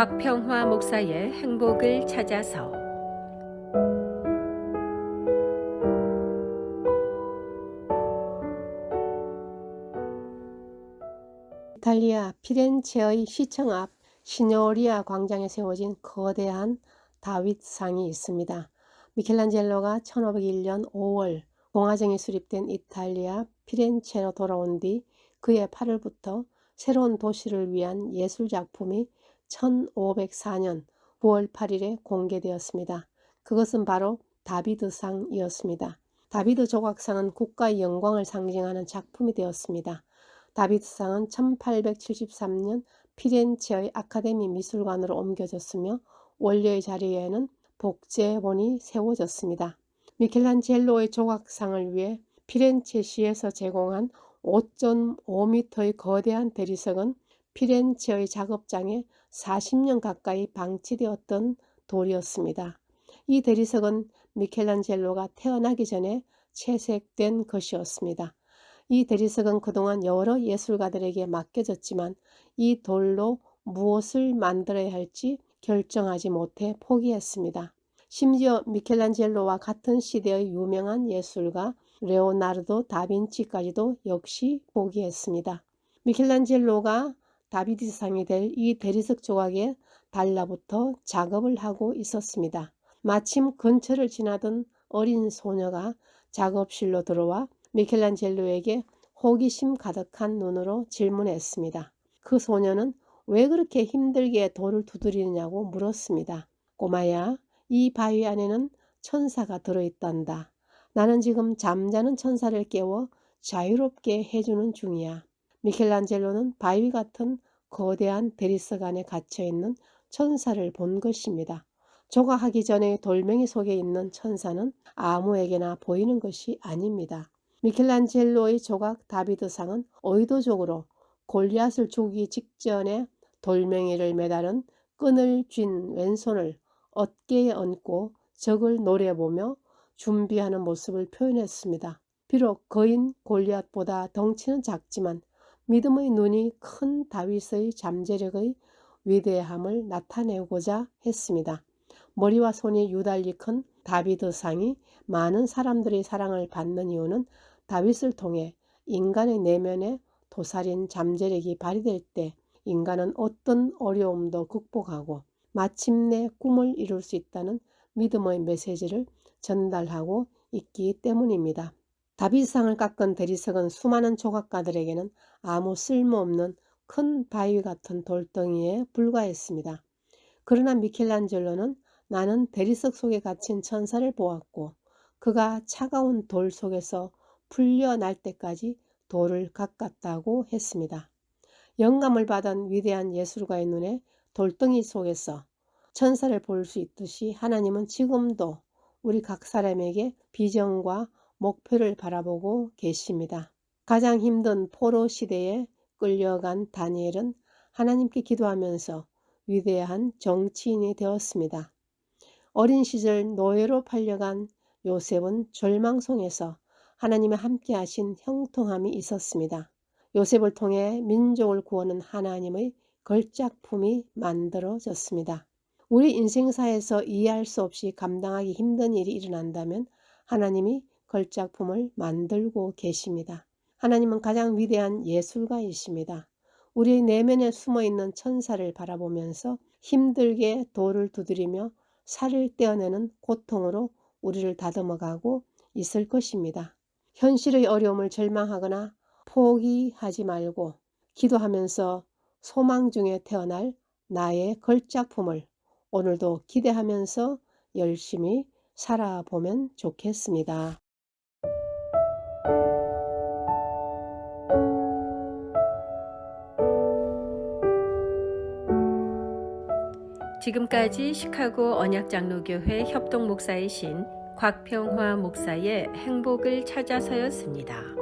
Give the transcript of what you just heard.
곽평화 목사의 행복을 찾아서 이탈리아 피렌체의 시청 앞 시노리아 광장에 세워진 거대한 다윗상이 있습니다. 미켈란젤로가 1501년 5월 공화정이 수립된 이탈리아 피렌체로 돌아온 뒤 그해 8월부터 새로운 도시를 위한 예술 작품이 1504년 9월 8일에 공개되었습니다. 그것은 바로 다비드상이었습니다. 다비드 조각상은 국가의 영광을 상징하는 작품이 되었습니다. 다비드상은 1873년 피렌체의 아카데미 미술관으로 옮겨졌으며 원료의 자리에는 복제본이 세워졌습니다. 미켈란젤로의 조각상을 위해 피렌체시에서 제공한 5.5m의 거대한 대리석은 피렌체의 작업장에 40년 가까이 방치되었던 돌이었습니다. 이 대리석은 미켈란젤로가 태어나기 전에 채색된 것이었습니다. 이 대리석은 그동안 여러 예술가들에게 맡겨졌지만 이 돌로 무엇을 만들어야 할지 결정하지 못해 포기했습니다. 심지어 미켈란젤로와 같은 시대의 유명한 예술가 레오나르도 다빈치까지도 역시 포기했습니다. 미켈란젤로가 다비드상이 될 이 대리석 조각에 달라붙어 작업을 하고 있었습니다. 마침 근처를 지나던 어린 소녀가 작업실로 들어와 미켈란젤로에게 호기심 가득한 눈으로 질문했습니다. 그 소녀는 왜 그렇게 힘들게 돌을 두드리느냐고 물었습니다. 꼬마야, 이 바위 안에는 천사가 들어있단다. 나는 지금 잠자는 천사를 깨워 자유롭게 해주는 중이야. 미켈란젤로는 바위 같은 거대한 대리석 안에 갇혀있는 천사를 본 것입니다. 조각하기 전에 돌멩이 속에 있는 천사는 아무에게나 보이는 것이 아닙니다. 미켈란젤로의 조각 다비드상은 의도적으로 골리앗을 죽이기 직전에 돌멩이를 매달은 끈을 쥔 왼손을 어깨에 얹고 적을 노려보며 준비하는 모습을 표현했습니다. 비록 거인 골리앗보다 덩치는 작지만 믿음의 눈이 큰 다윗의 잠재력의 위대함을 나타내고자 했습니다. 머리와 손이 유달리 큰 다비드 상이 많은 사람들의 사랑을 받는 이유는 다윗을 통해 인간의 내면에 도살인 잠재력이 발휘될 때 인간은 어떤 어려움도 극복하고 마침내 꿈을 이룰 수 있다는 믿음의 메시지를 전달하고 있기 때문입니다. 다비상을 깎은 대리석은 수많은 조각가들에게는 아무 쓸모없는 큰 바위 같은 돌덩이에 불과했습니다. 그러나 미켈란젤로는 나는 대리석 속에 갇힌 천사를 보았고 그가 차가운 돌 속에서 풀려날 때까지 돌을 깎았다고 했습니다. 영감을 받은 위대한 예술가의 눈에 돌덩이 속에서 천사를 볼 수 있듯이 하나님은 지금도 우리 각 사람에게 비전과 목표를 바라보고 계십니다. 가장 힘든 포로 시대에 끌려간 다니엘은 하나님께 기도하면서 위대한 정치인이 되었습니다. 어린 시절 노예로 팔려간 요셉은 절망송에서 하나님의 함께 하신 형통함이 있었습니다. 요셉을 통해 민족을 구하는 하나님의 걸작품이 만들어졌습니다. 우리 인생사에서 이해할 수 없이 감당하기 힘든 일이 일어난다면 하나님이 걸작품을 만들고 계십니다. 하나님은 가장 위대한 예술가이십니다. 우리의 내면에 숨어 있는 천사를 바라보면서 힘들게 돌을 두드리며 살을 떼어내는 고통으로 우리를 다듬어가고 있을 것입니다. 현실의 어려움을 절망하거나 포기하지 말고 기도하면서 소망 중에 태어날 나의 걸작품을 오늘도 기대하면서 열심히 살아보면 좋겠습니다. 지금까지 시카고 언약장로교회 협동 목사이신 곽평화 목사의 행복을 찾아서였습니다.